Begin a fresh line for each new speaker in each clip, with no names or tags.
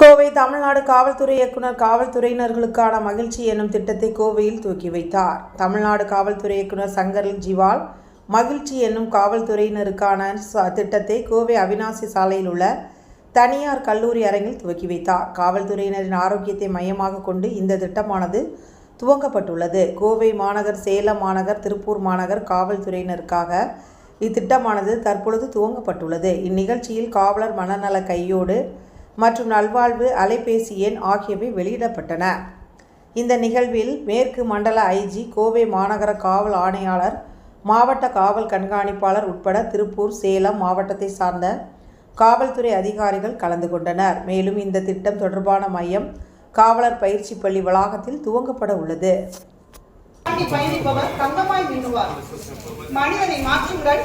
கோவை தமிழ்நாடு காவல்துறை இயக்குனர் காவல்துறையினர்களுக்கான மகிழ்ச்சி என்னும் திட்டத்தை கோவையில் துவக்கி வைத்தார். தமிழ்நாடு காவல்துறை இயக்குனர் சங்கர் ஜிவால் மகிழ்ச்சி என்னும் காவல்துறையினருக்கான ச- திட்டத்தை கோவை அவினாசி சாலையில் உள்ள தனியார் கல்லூரி அரங்கில் துவக்கி வைத்தார். காவல்துறையினரின் ஆரோக்கியத்தை மையமாக கொண்டு இந்த திட்டமானது துவங்கப்பட்டுள்ளது. கோவை மாநகர் சேலம் மாநகர் திருப்பூர் மாநகர் காவல்துறையினருக்காக இத்திட்டமானது தற்பொழுது துவங்கப்பட்டுள்ளது. இந்நிகழ்ச்சியில் காவலர் மனநல கையோடு மற்றும் நல்வாழ்வு அலைபேசி எண் ஆகியவை வெளியிடப்பட்டன. இந்த நிகழ்வில் மேற்கு மண்டல ஐஜி கோவை மாநகர காவல் ஆணையாளர் மாவட்ட காவல் கண்காணிப்பாளர் உட்பட திருப்பூர் சேலம் மாவட்டத்தை சார்ந்த காவல்துறை அதிகாரிகள் கலந்து கொண்டனர். மேலும் இந்த திட்டம் தொடர்பான மையம் காவலர் பயிற்சி பள்ளி வளாகத்தில் துவங்கப்பட உள்ளது.
பயணிப்பவர் தங்கமாய் மின்னுவார் மனிதனை மாற்றுங்கள்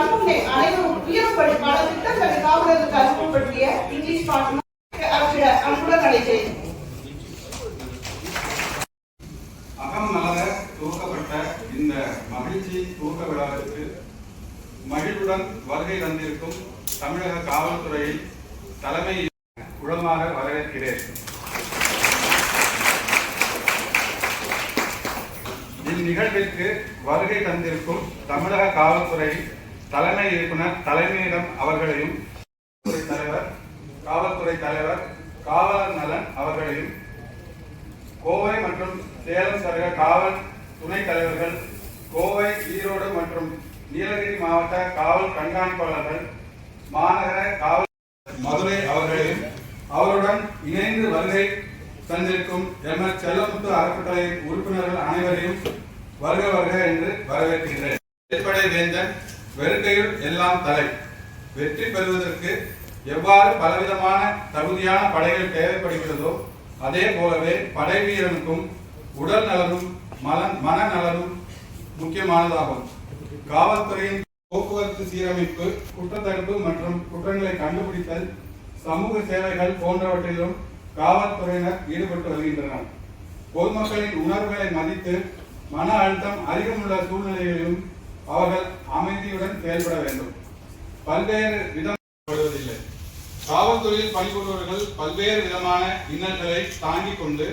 அனைவரும் இங்கிலீஷ் அன்புடன்
அகம் மலர துவக்கப்பட்ட இந்த மகிழ்ச்சி துவக்க விழாவிற்கு மகிழ்வுடன் வருகை தந்திருக்கும் தமிழக காவல்துறையில் தலைமை உளமாற வரவேற்கிறேன். இந்நிகழ்விற்கு வருகை தந்திருக்கும் தமிழக காவல்துறை தலைமை இயக்குனர் தலைமையிடம் அவர்களையும் தலைவர் காவல்துறை தலைவர் காவலர் நலன் அவர்களையும் கோவை மற்றும் சேலம் சரக காவல் துணைத் தலைவர்கள் கோவை ஈரோடு மற்றும் நீலகிரி மாவட்ட காவல் கண்காணிப்பாளர்கள் மாநகர காவல் மதுரை அவர்களையும் அவருடன் இணைந்து வருகை தந்திருக்கும் எம். எஸ். செல்லமுத்து அறக்கட்டளையின் உறுப்பினர்கள் அனைவரையும் வருக வருக என்று வரவேற்கின்றேன் வேந்தன் வெறுக்கையுள் எல்லாம் தலை. வெற்றி பெறுவதற்கு எவ்வாறு பலவிதமான தகுதியான படைகள் தேவைப்படுகிறதோ அதே போலவே படை வீரனுக்கும் உடல் நலனும் மன மனநலனும் முக்கியமானதாகும். காவல்துறையின் போக்குவரத்து சீரமைப்பு குற்றத்தடுப்பு மற்றும் குற்றங்களை கண்டுபிடித்தல் சமூக சேவைகள் போன்றவற்றிலும் காவல்துறையினர் ஈடுபட்டு வருகின்றனர். பொதுமக்களின் உணர்வுகளை மதித்து மன அழுத்தம் அதிகமுள்ள சூழ்நிலைகளிலும் அவர்கள் அமைதியுடன் செயல்பட வேண்டும். பல்வேறு விதம் வருவதில்லை காவல்துறையில் பணிபுரிபவர்கள் பல்வேறு விதமான இன்னல்களை தாங்கிக் கொண்டு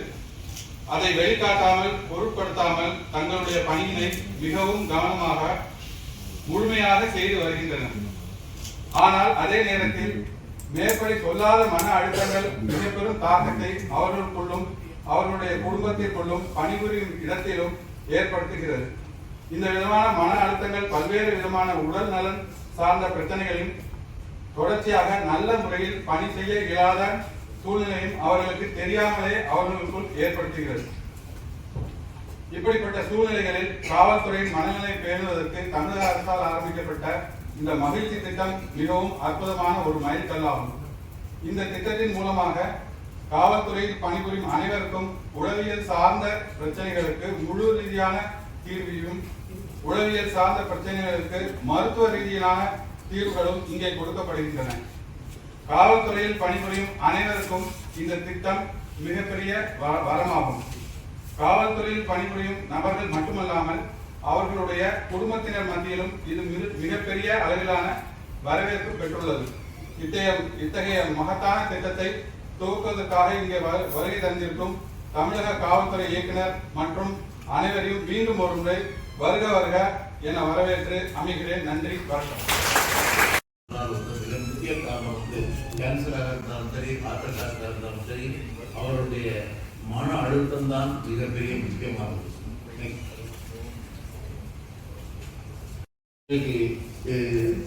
அதை வெளிக்காட்டாமல் பொருட்படுத்தாமல் தங்களுடைய பணியினை மிகவும் கவனமாக முழுமையாக செய்து வருகின்றனர். ஆனால் அதே நேரத்தில் மேற்படி சொல்லாத மன அழுத்தங்கள் மிக பெரும் தாக்கத்தை அவர்களுக்குள்ளும் அவர்களுடைய குடும்பத்திற்குள்ளும் பணிபுரியும் இடத்திலும் ஏற்படுத்துகிறது. இந்த விதமான மன அழுத்தங்கள் பல்வேறு விதமான உடல் நலன் சார்ந்த பிரச்சனைகளையும் தொடர்ச்சியாக நல்ல முறையில் பணி செய்ய இயலாத சூழ்நிலையும் அவர்களுக்கு தெரியாமலே அவர்களுக்குள் ஏற்படுத்துகிறது. இப்படிப்பட்ட சூழ்நிலைகளில் காவல்துறையின் மனநிலை பேணுவதற்கு தமிழக அரசால் ஆரம்பிக்கப்பட்ட இந்த மகிழ்ச்சி திட்டம் மிகவும் அற்புதமான ஒரு மைல்கல்லாகும். இந்த திட்டத்தின் மூலமாக காவல்துறையில் பணிபுரியும் அனைவருக்கும் உளவியல் சார்ந்த பிரச்சனைகளுக்கு முழு ரீதியான தீர்வையும் உளவியல் சார்ந்த பிரச்சனைகளுக்கு மருத்துவ ரீதியிலான தீர்வுகளும் இங்கே கொடுக்கப்படுகின்றன. காவல்துறையில் பணிபுரியும் அனைவருக்கும் இந்த திட்டம் மிகப்பெரிய வரமாகும். காவல்துறையில் பணிபுரியும் நபர்கள் மட்டுமல்லாமல் அவர்களுடைய குடும்பத்தினர் மத்தியிலும் இது மிக- மிகப்பெரிய அளவிலான வரவேற்பு பெற்றுள்ளது. இத்தகைய இத்தகைய மகத்தான திட்டத்தை துவக்குவதற்காக இங்கே வருகை தந்திருக்கும் தமிழக காவல்துறை இயக்குனர் மற்றும் அனைவரையும் மீண்டும் ஒரு முறை வருக வருக என வரவேற்று அமைகிறேன். நன்றி வணக்கம்.
மிக முக்கிய காரணம் வந்து கேன்சராக இருந்தாலும் சரி ஹார்ட் அட்டாக்காக இருந்தாலும் சரி அவருடைய மன அழுத்தம் தான் மிகப்பெரிய முக்கியமானது இன்னைக்கு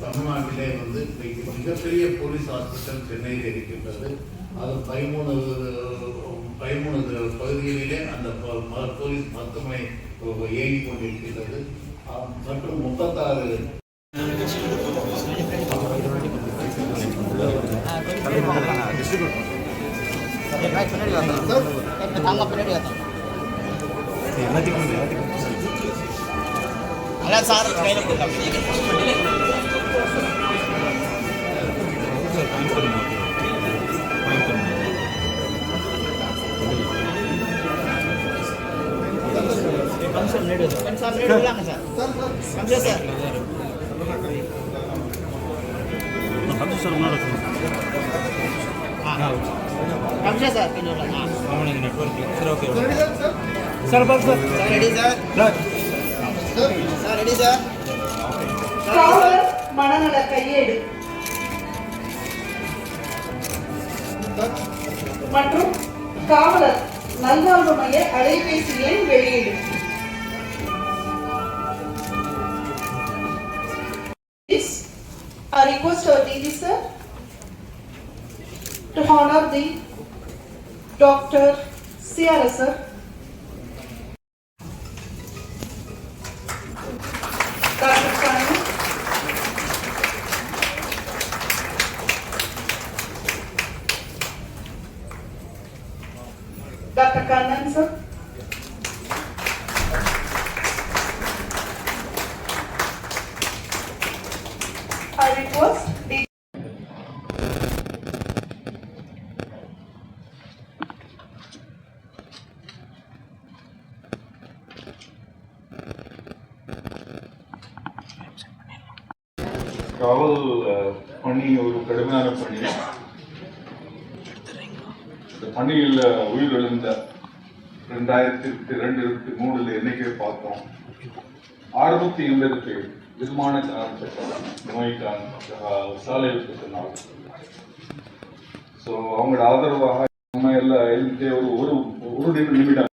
தமிழ்நாட்டிலே வந்து இன்னைக்கு மிகப்பெரிய போலீஸ் ஹாஸ்பிட்டல் சென்னையில் இருக்கின்றது. அது பதிமூணு பதிமூணு பகுதிகளிலே அந்த ப- போலீஸ் மருத்துவமனை இயங்கிக் கொண்டிருக்கின்றது. மற்றும் முப்பத்தாறு
அதான் சார் கையில் கொடுக்கலாம் sir விடலாங்க sir computer sir sir sir ready sir sir ready sir
மனநல கையேடு. மற்றும் காவலர் நல்வாழ்வு மைய அலைபேசி எண் வெளியீடு. Request our DD sir to honor the Dr. CRS sir. Dr. Kannan, sir. I
காவல் பணி ஒரு கடுமையான பணி. இந்த பணியில் உயிரிழந்த ரெண்டாயிரத்தி ரெண்டு இருபத்தி மூணுல எண்ணிக்கை பார்த்தோம். அறுநூத்தி எண்பது பேர். விதமான காரணத்துக்காக நோய்க்கான சாலை விபத்தினால் ஸோ அவங்களோட ஆதரவாக நம்ம எல்லாம் எழுந்து ஒரு ஒரு ஒரு நிமிடம்